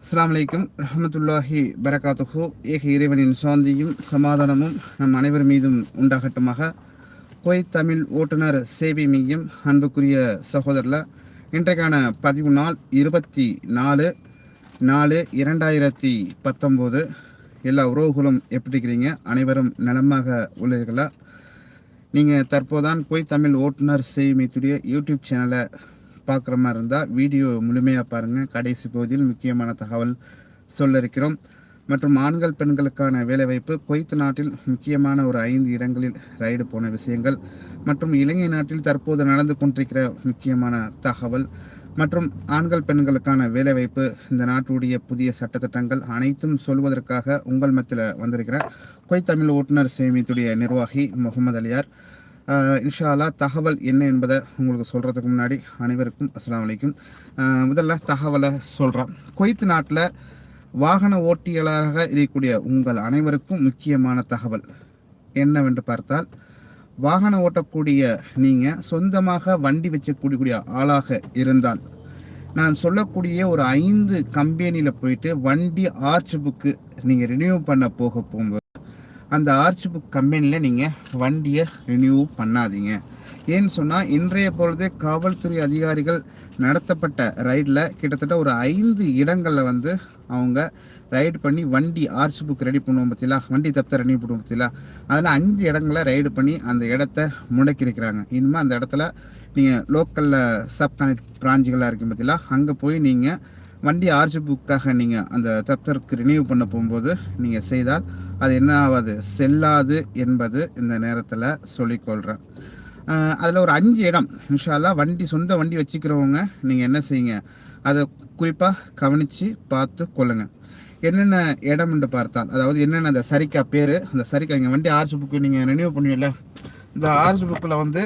அஸ்லாம் வலைக்கம் ரஹமத்துல்லாஹி பரகாத்துஹு. ஏக இறைவனின் சாந்தியும் சமாதானமும் நம் அனைவர் மீதும் உண்டாகட்டுமாக. கோய் தமிழ் ஓட்டுநர் சேவை மையம் அன்புக்குரிய சகோதரில் இன்றைக்கான பதிவு நாள் இருபத்தி நாலு நாலு இரண்டாயிரத்தி பத்தொம்போது. எல்லா உறவுகளும் எப்படி இருக்கிறீங்க? அனைவரும் நலமாக உள்ளீர்களா? நீங்கள் தற்போதான் போய் தமிழ் ஓட்டுநர் சேவை மையத்துடைய யூடியூப் சேனலை பார்க்குற மாதிரி இருந்தால் வீடியோ முழுமையாக பாருங்கள் கடைசி பகுதியில் முக்கியமான தகவல் சொல்ல இருக்கிறோம் மற்றும் ஆண்கள் பெண்களுக்கான வேலைவாய்ப்பு குவைத் நாட்டில் முக்கியமான ஒரு ஐந்து இடங்களில் ரைடு போன விஷயங்கள். மற்றும் இலங்கை நாட்டில் தற்போது நடந்து கொண்டிருக்கிற முக்கியமான தகவல். மற்றும் ஆண்கள் பெண்களுக்கான வேலைவாய்ப்பு இந்த நாட்டுடைய புதிய சட்டத்திட்டங்கள் அனைத்தும் சொல்வதற்காக உங்கள் மத்தியில் வந்திருக்கிற குவைத் தமிழ் ஓட்டுநர் சேமித்துடைய நிர்வாகி முகமது அலியார். இன்ஷா தகவல் என்ன என்பதை உங்களுக்கு சொல்கிறதுக்கு முன்னாடி அனைவருக்கும் அஸ்லாம் வலைக்கும் முதல்ல தகவலை சொல்கிறேன் குவைத் நாட்டில் வாகன ஓட்டியாளராக இருக்கக்கூடிய உங்கள் அனைவருக்கும் முக்கியமான தகவல் என்னவென்று பார்த்தால் வாகனம் ஓட்டக்கூடிய நீங்கள் சொந்தமாக வண்டி வச்சக்கூடிய ஆளாக இருந்தால் நான் சொல்லக்கூடிய ஒரு ஐந்து கம்பெனியில் போயிட்டு வண்டி ஆர்ச் புக்கு நீங்கள் ரினியூ பண்ண போக போகும்போது அந்த ஆர்ச் புக் கம்பெனியில் நீங்கள் வண்டியை ரினியூ பண்ணாதீங்க. ஏன்னு சொன்னால் இன்றைய பொழுது காவல்துறை அதிகாரிகள் நடத்தப்பட்ட ரைடில் கிட்டத்தட்ட ஒரு ஐந்து இடங்களில் வந்து அவங்க ரைடு பண்ணி வண்டி ஆர்ச் புக் ரெடி பண்ணுவோம் பார்த்தீங்களா வண்டி தப்தர் ரெடி பண்ணுவோம் பார்த்தீங்களா அதில் அஞ்சு இடங்களை ரைடு பண்ணி அந்த இடத்த முடக்கியிருக்கிறாங்க. இனிமேல் அந்த இடத்துல நீங்கள் லோக்கலில் சப் கனெக்ட் பிராஞ்சுகளாக இருக்கும் பார்த்தீங்களா அங்கே போய் நீங்கள் வண்டி ஆர்ச் புக்காக நீங்கள் அந்த தப்தருக்கு ரினியூ பண்ண போகும்போது நீங்கள் செய்தால் அது என்ன ஆகாது செல்லாது என்பது இந்த நேரத்தில் சொல்லிக்கொள்கிறேன் அதில் ஒரு அஞ்சு இடம். இன்ஷால்லா வண்டி சொந்த வண்டி வச்சுக்கிறவங்க நீங்கள் என்ன செய்யுங்க? அதை குறிப்பாக கவனித்து பார்த்து கொள்ளுங்கள் என்னென்ன இடம் என்று பார்த்தால் அதாவது என்னென்ன அந்த சரிக்கா பேர் அந்த சரிக்கா நீங்கள் வண்டி ஆர்ச் புக்கு நீங்கள் ரெனியூ பண்ணுவீங்கள இந்த ஆர்ச் புக்கில் வந்து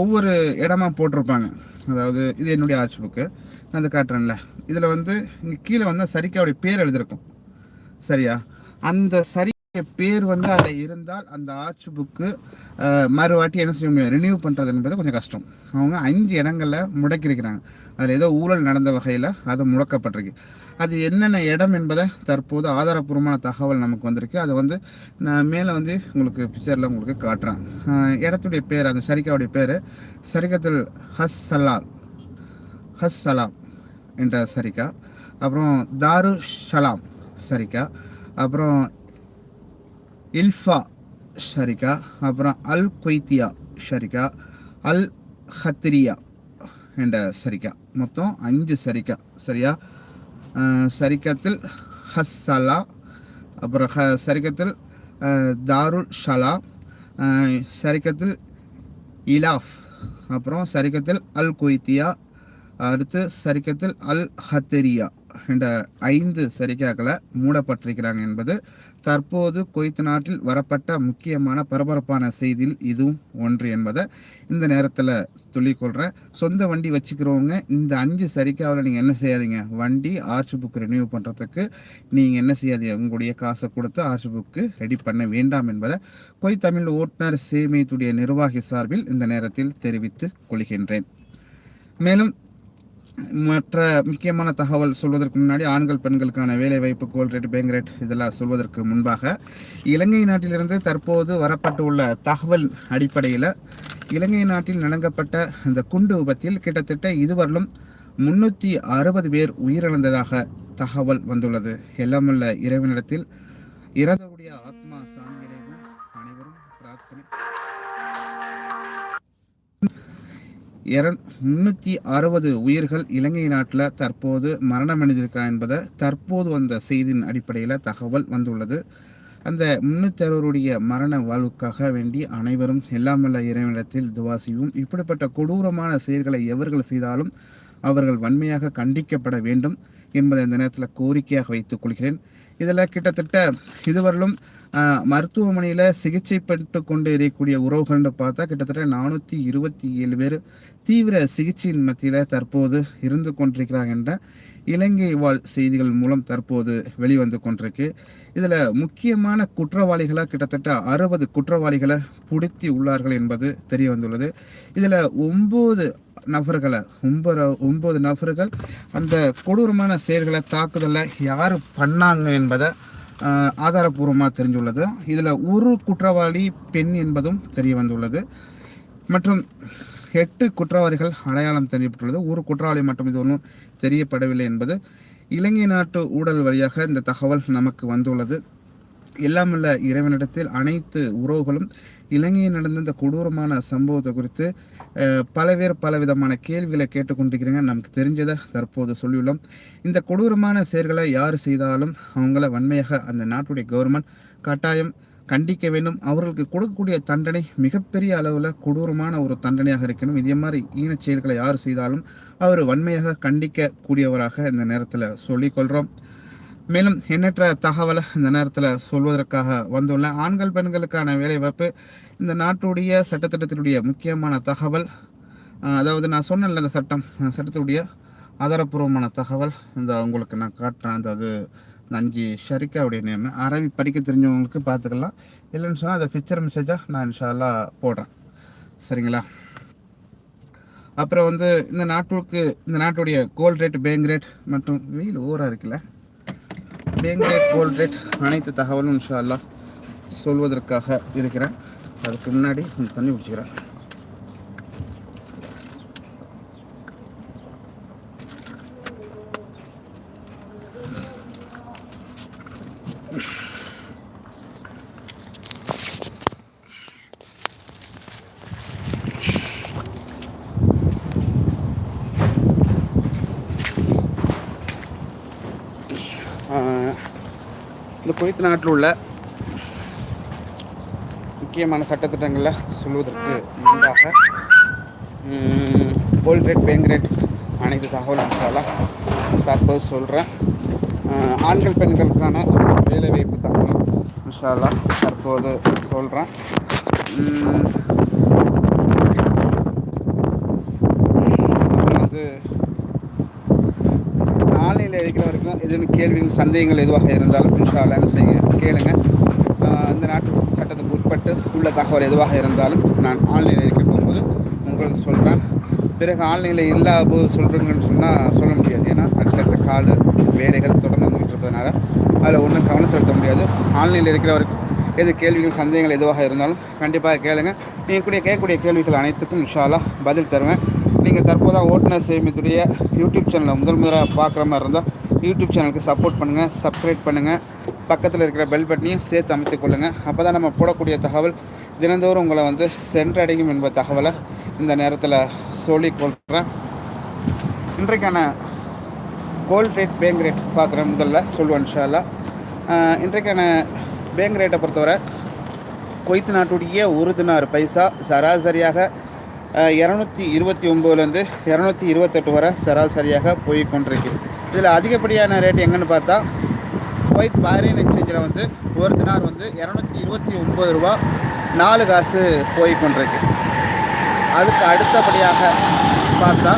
ஒவ்வொரு இடமா போட்டிருப்பாங்க. அதாவது இது என்னுடைய ஆர்ச் புக்கு நான் அதை காட்டுறேன்ல. இதில் வந்து இங்கே கீழே வந்து சரிக்காவுடைய பேர் எழுதியிருக்கும் சரியா? அந்த சரி பேர் வந்து அதில் இருந்தால் அந்த ஆர்ச் புக்கு மறுவாட்டி என்ன செய்ய முடியும்? ரினியூ பண்ணுறது என்பது கொஞ்சம் கஷ்டம். அவங்க அஞ்சு இடங்களில் முடக்கியிருக்கிறாங்க. அதில் ஏதோ ஊழல் நடந்த வகையில் அது முடக்கப்பட்டிருக்கு. அது என்னென்ன இடம் என்பதை தற்போது ஆதாரப்பூர்வமான தகவல் நமக்கு வந்திருக்கு. அதை வந்து நான் மேலே வந்து உங்களுக்கு பிக்சரில் உங்களுக்கு காட்டுறேன். இடத்துடைய பேர் அந்த சரிக்காவுடைய பேர் சரிக்கத்தில் ஹஸ் சலால் ஹஸ் சலாம் என்ற சரிக்கா அப்புறம் தாரு ஷலாம் சரிக்கா அப்புறம் இல்ஃபா ஷரிகா அப்புறம் அல் குவைத்தியா ஷரிகா அல் ஹத்திரியா என்ற சரிக்கா மொத்தம் அஞ்சு சரிக்கா சரியா? சரிக்கத்தில் ஹஸ்ஸலா அப்புறம் ஹ சரிக்கத்தில் தாருல் ஷலா சரிக்கத்தில் இலாஃப் அப்புறம் சரிக்கத்தில் அல் குய்தியா அடுத்து சரிக்கத்தில் அல் ஹத்தரியா என்ற ஐந்து சரிக்காக்களை மூடப்பட்டிருக்கிறாங்க என்பது தற்போது குவைத் நாட்டில் வரப்பட்ட முக்கியமான பரபரப்பான செய்தியில் இதுவும் ஒன்று என்பதை இந்த நேரத்தில் சொல்லிக்கொள்கிறேன் சொந்த வண்டி வச்சுக்கிறவங்க இந்த அஞ்சு சரிக்காவில் நீங்கள் என்ன செய்யாதீங்க? வண்டி ஆர்ச் புக் ரினியூ பண்ணுறதுக்கு நீங்கள் என்ன செய்யாதீங்க? உங்களுடைய காசை கொடுத்து ஆர்ச் புக்கு ரெடி பண்ண வேண்டாம் என்பதை கொய் தமிழ் ஓட்டுநர் சேமியத்துடைய நிர்வாகி சார்பில் இந்த நேரத்தில் தெரிவித்துக் கொள்கின்றேன். மேலும் மற்ற முக்கியமான தகவல் சொல்வதற்கு முன்னாடி ஆண்கள் பெண்களுக்கான வேலைவாய்ப்பு கோல் ரேட் பேங்க் ரேட் இதெல்லாம் சொல்வதற்கு முன்பாக இலங்கை நாட்டிலிருந்து தற்போது வரப்பட்டுள்ள தகவல் அடிப்படையில் இலங்கை நாட்டில் நடங்கப்பட்ட இந்த குண்டு விபத்தில் கிட்டத்தட்ட இதுவரையிலும் முன்னூற்றி அறுபது பேர் உயிரிழந்ததாக தகவல் வந்துள்ளது. எல்லாமுள்ள இறைவனிடத்தில் இறந்தவருடைய ஆத்மா சாந்தியடையும் அனைவரும் பிரார்த்தனை இரண் முன்னூற்றி அறுபது உயிர்கள் இலங்கை நாட்டில் தற்போது மரணமடைந்திருக்கா என்பதை தற்போது வந்த செய்தியின் அடிப்படையில் தகவல் வந்துள்ளது. அந்த முன்னூற்றி அறுபருடைய மரண வாழ்வுக்காக வேண்டி அனைவரும் எல்லாமல்ல இறைவனிடத்தில் துவா செய்வோம். இப்படிப்பட்ட கொடூரமான செயல்களை எவர்கள் செய்தாலும் அவர்கள் வன்மையாக கண்டிக்கப்பட வேண்டும் என்பதை இந்த நேரத்தில் கோரிக்கையாக வைத்துக் கொள்கிறேன். இதில் கிட்டத்தட்ட இதுவரையிலும் மருத்துவமனையில் சிகிச்சை பெற்று கொண்டு இருக்கக்கூடிய உறவுகள்னு பார்த்தா கிட்டத்தட்ட நானூற்றி இருபத்தி ஏழு பேர் தீவிர சிகிச்சையின் மத்தியில் தற்போது இருந்து கொண்டிருக்கிறாங்க என்ற இலங்கை வாழ் செய்திகள் மூலம் தற்போது வெளிவந்து கொண்டிருக்கு. இதில் முக்கியமான குற்றவாளிகளை கிட்டத்தட்ட அறுபது குற்றவாளிகளை புடுத்தி உள்ளார்கள் என்பது தெரிய வந்துள்ளது. இதில் ஒம்பது நபர்களை ஒன்பது ஒம்பது நபர்கள் அந்த கொடூரமான செயல்களை தாக்குதலை யார் பண்ணாங்க என்பதை ஆதாரபூர்வமாக தெரிஞ்சுள்ளது. இதில் ஒரு குற்றவாளி பெண் என்பதும் தெரிய வந்துள்ளது. மற்றும் எட்டு குற்றவாளிகள் அடையாளம் தெரியப்பட்டுள்ளது. ஒரு குற்றவாளி மட்டும் இது ஒன்றும் தெரியப்படவில்லை என்பது இலங்கை நாட்டு ஊடல் வழியாக இந்த தகவல் நமக்கு வந்துள்ளது. எல்லாமல்ல இறைவனிடத்தில் அனைத்து உறவுகளும் இலங்கையில் நடந்த இந்த கொடூரமான சம்பவத்தை குறித்து பலவேறு பல பேர் பல விதமான கேள்விகளை கேட்டுக்கொண்டிருக்கிறீங்க. நமக்கு தெரிஞ்சதை தற்போது சொல்லியுள்ளோம். இந்த கொடூரமான செயல்களை யார் செய்தாலும் அவங்கள வன்மையாக அந்த நாட்டுடைய கவர்மெண்ட் கட்டாயம் கண்டிக்க வேண்டும். அவர்களுக்கு கொடுக்கக்கூடிய தண்டனை மிகப்பெரிய அளவில் கொடூரமான ஒரு தண்டனையாக இருக்கணும். இதே மாதிரி ஈனச் செயல்களை யார் செய்தாலும் அவர் வன்மையாக கண்டிக்க கூடியவராக இந்த நேரத்தில் சொல்லிக்கொள்கிறோம் மேலும் எண்ணற்ற தகவலை இந்த நேரத்தில் சொல்வதற்காக வந்துள்ள ஆண்கள் பெண்களுக்கான வேலைவாய்ப்பு இந்த நாட்டுடைய சட்டத்திட்டத்தினுடைய முக்கியமான தகவல் அதாவது நான் சொன்னேன்ல இந்த சட்டம் சட்டத்தினுடைய ஆதாரப்பூர்வமான தகவல் இந்த உங்களுக்கு நான் காட்டுறேன். அதாவது இந்த அஞ்சு ஷரிக்காவுடைய நேம். அரபி படிக்க தெரிஞ்சவங்களுக்கு பார்த்துக்கலாம். இல்லைன்னு சொன்னால் அதை பிக்சர் மெசேஜாக நான் இன்ஷால்லா போடுறேன். சரிங்களா? அப்புறம் வந்து இந்த நாட்டுக்கு இந்த நாட்டுடைய கோல்ட் ரேட் பேங்க் ரேட் மற்றும் வெயில் ஓராக இருக்குல்ல? பேங்க் ரேட் கோல்ட் ரேட் அனைத்து தகவலும் இன்ஷா அல்லாஹ் சொல்வதற்காக இருக்கிறேன். அதுக்கு முன்னாடி கொஞ்சம் தண்ணி பிடிச்சிக்கிறேன் இந்த குவைத் நாட்டில் உள்ள முக்கியமான சட்டத்திட்டங்களை சொல்வதற்கு முன்பாக கோல்ட் ரேட் பேங்க் ரேட் அனைத்து தகவல் அம்சாலாம் தற்போது சொல்கிறேன் ஆண்கள் பெண்களுக்கான வேலைவாய்ப்பு தகவல் இன்ஷால்லா தற்போது சொல்கிறேன் வந்து ஆன்லைனில் இதுன்னு எதுவும் கேள்விகள் சந்தேகங்கள் எதுவாக இருந்தாலும் இன்ஷால்லா என்ன செய்ய கேளுங்க. இந்த நாட்டு சட்டத்துக்கு உட்பட்டு உள்ள தகவல் எதுவாக இருந்தாலும் நான் ஆன்லைனில் இருக்க உங்களுக்கு சொல்கிறேன் பிறகு ஆன்லைனில் இல்லா போது சொல்கிறீங்கன்னு சொன்னால் சொல்ல முடியாது. ஏன்னா அடுத்தடுத்த கால் வேலைகள் தொடர்ந்து வந்துகிட்டு இருப்பதனால அதில் ஒன்றும் கவனம் செலுத்த முடியாது. ஆன்லைனில் இருக்கிற வரைக்கும் எது கேள்விகள் சந்தேகங்கள் எதுவாக இருந்தாலும் கண்டிப்பாக கேளுங்க. நீங்கள் கூட கேட்கக்கூடிய கேள்விகள் அனைத்துக்கும் இன்ஷாலாக பதில் தருவேன். நீங்கள் தற்போதான் ஓட்டுநர் சேமித்துடைய யூடியூப் சேனலை முதல் முதலாக பார்க்குற மாதிரி இருந்தால் யூடியூப் சேனலுக்கு சப்போர்ட் பண்ணுங்கள் சப்ஸ்கிரைப் பண்ணுங்கள் பக்கத்தில் இருக்கிற பெல் பட்டனையும் சேர்த்து அமைத்துக் கொள்ளுங்கள் அப்போ தான் நம்ம போடக்கூடிய தகவல் தினந்தோறும் உங்களை வந்து சென்றடையும் என்ப தகவலை இந்த நேரத்தில் சொல்லிக் கொள்கிறேன் இன்றைக்கான கோல்ட் ரேட் பேங்க் ரேட் பார்க்குறேன் முதல்ல சொல்லுவேன் இன்ஷால்லா இன்றைக்கான பேங்க் ரேட்டை பொறுத்தவரை கொய்த்து நாட்டுடைய ஒரு தினார் பைசா சராசரியாக இரநூத்தி இருபத்தி ஒம்போதுலேருந்து இரநூத்தி இருபத்தெட்டு வரை சராசரியாக போய் கொண்டிருக்கு. இதில் அதிகப்படியான ரேட் எங்கன்னு பார்த்தா குவைத் பாரின் எக்ஸ்சேஞ்சில் வந்து ஒரு தினார் வந்து இரநூத்தி இருபத்தி ஒம்பது ரூபா நாலு காசு போய் கொண்டிருக்கு. அதுக்கு அடுத்தபடியாக பார்த்தா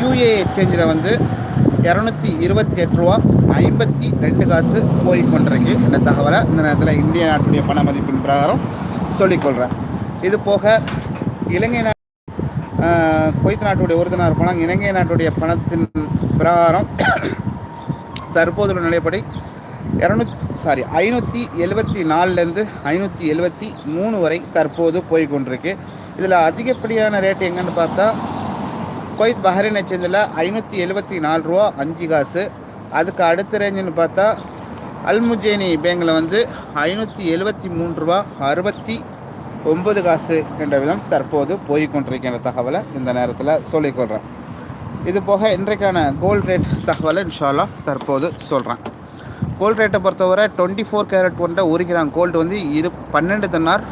யூஏ எக்ஸ்சேஞ்சில் வந்து இரநூத்தி இருபத்தி எட்டு ரூபா ஐம்பத்தி ரெண்டு காசு போய் கொண்டிருக்கு. இந்த தகவலை இந்த நேரத்தில் இந்திய நாட்டுடைய பண மதிப்பின் பிரகாரம் சொல்லிக்கொள்கிறேன் இது போக இலங்கை நா குவைத் நாட்டுடைய ஒரு தினார் பணம் இலங்கை நாட்டுடைய பணத்தின் பிரகாரம் தற்போதுள்ள நிலைப்படி இரநூத்தி சாரி ஐநூற்றி எழுபத்தி நாலுலேருந்து ஐநூற்றி எழுபத்தி மூணு வரை தற்போது போய் கொண்டிருக்கு இதில் அதிகப்படியான ரேட் எங்கன்னு பார்த்தா கொய்த் பஹ்ரைன் எக்ஸ்சேஞ்சில் ஐநூற்றி எழுபத்தி நாலு ரூபா அஞ்சு காசு. அதுக்கு அடுத்த ரேஞ்சுன்னு பார்த்தா அல்முஜேனி பேங்கில் வந்து ஐநூற்றி எழுபத்தி மூணு ரூபா அறுபத்தி ஒன்பது காசு என்ற விதம் தற்போது போய் கொண்டிருக்கின்ற தகவலை இந்த நேரத்தில் சொல்லிக்கொள்கிறேன் இது போக இன்றைக்கான கோல்ட் ரேட் தகவலை இன்ஷால்லா தற்போது சொல்கிறேன் கோல்ட் ரேட்டை பொறுத்தவரை டுவெண்ட்டி ஃபோர் கேரட் கொண்ட ஒரு கிராம் கோல்டு வந்து இரு பன்னெண்டு தன்னார்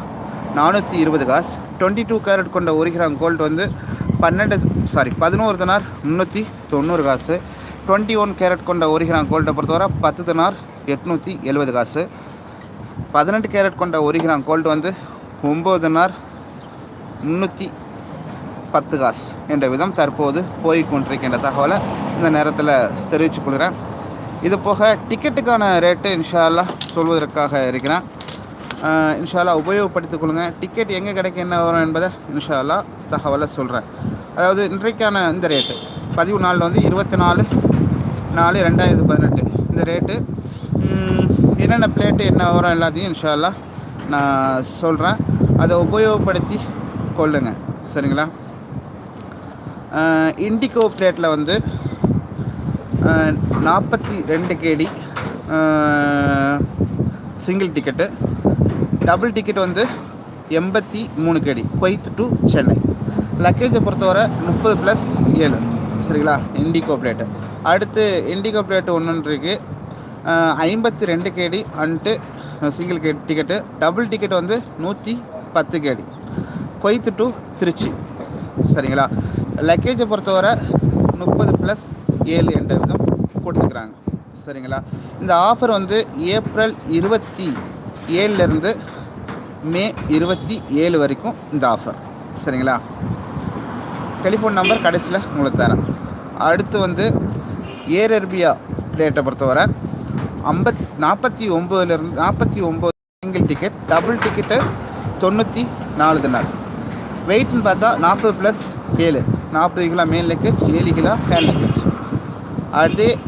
நானூற்றி இருபது காசு டுவெண்ட்டி டூ கேரட் கொண்ட ஒரு கிராம் கோல்டு வந்து பன்னெண்டு சாரி பதினோரு தனார் முந்நூற்றி தொண்ணூறு காசு டுவெண்ட்டி ஒன் கேரட் கொண்ட ஒரு கிராம் கோல்டை பொறுத்தவரை பத்து தனார் எட்நூற்றி எழுபது காசு பதினெட்டு கேரட் கொண்ட ஒரு கிராம் கோல்டு வந்து ஒம்பது தனார் முந்நூற்றி பத்து காசு என்ற விதம் தற்போது போய் கொண்டிருக்கின்ற தகவலை இந்த நேரத்தில் தெரிவித்துக் கொள்கிறேன். இது போக டிக்கெட்டுக்கான ரேட்டு இன்ஷால்லா சொல்வதற்காக இருக்கிறேன். இன்ஷால்லா உபயோகப்படுத்திக் கொள்ளுங்கள் டிக்கெட் எங்கே கிடைக்கும் என்ன வரும் என்பதை இன்ஷால்லா தகவலை சொல்கிறேன் அதாவது இன்றைக்கான இந்த ரேட்டு பதிவு நாளில் வந்து இருபத்தி நாலு நாலு ரெண்டாயிரத்து பதினெட்டு. இந்த ரேட்டு என்னென்ன பிளேட்டு என்ன வரும் எல்லாத்தையும் இன்ஷால்லா நான் சொல்கிறேன் அதை உபயோகப்படுத்தி கொள்ளுங்க. சரிங்களா? இண்டிகோ பிளேட்டில் வந்து நாற்பத்தி ரெண்டு கேடி சிங்கிள் டிக்கெட்டு டபுள் டிக்கெட் வந்து எண்பத்தி மூணு கேடி கொய்த் டு சென்னை லக்கேஜை பொறுத்தவரை முப்பது ப்ளஸ் ஏழு சரிங்களா? இண்டிகோ பிளேட்டு அடுத்து இண்டிகோ பிளேட்டு ஒன்று இருக்குது ஐம்பத்தி ரெண்டு கேடி and single K ticket double ticket வந்து நூற்றி பத்து கேடி கொய்த்து டு திருச்சி சரிங்களா? லக்கேஜை பொறுத்தவரை முப்பது ப்ளஸ் ஏழு என்ற விதம் கொடுத்துக்கிறாங்க. சரிங்களா? இந்த ஆஃபர் வந்து ஏப்ரல் இருபத்தி ஏழுலேருந்து மே இருபத்தி ஏழு வரைக்கும் இந்த ஆஃபர் சரிங்களா? டெலிஃபோன் நம்பர் கடைசியில் உங்களுக்கு தரேன். அடுத்து வந்து ஏர் அரபியா பிளேட்டை பொறுத்தவரை ஐம்பத் நாற்பத்தி ஒம்போதுலேருந்து நாற்பத்தி ஒம்பது சிங்கிள் டிக்கெட் டபுள் டிக்கெட்டு தொண்ணூற்றி நாலு தினார் வெயிட்னு பார்த்தா நாற்பது ப்ளஸ் ஏழு. நாற்பது கிலோ மேல் லக்கேஜ் ஏழு கிலோ ஹேண்ட் லக்கேஜ் அடுத்து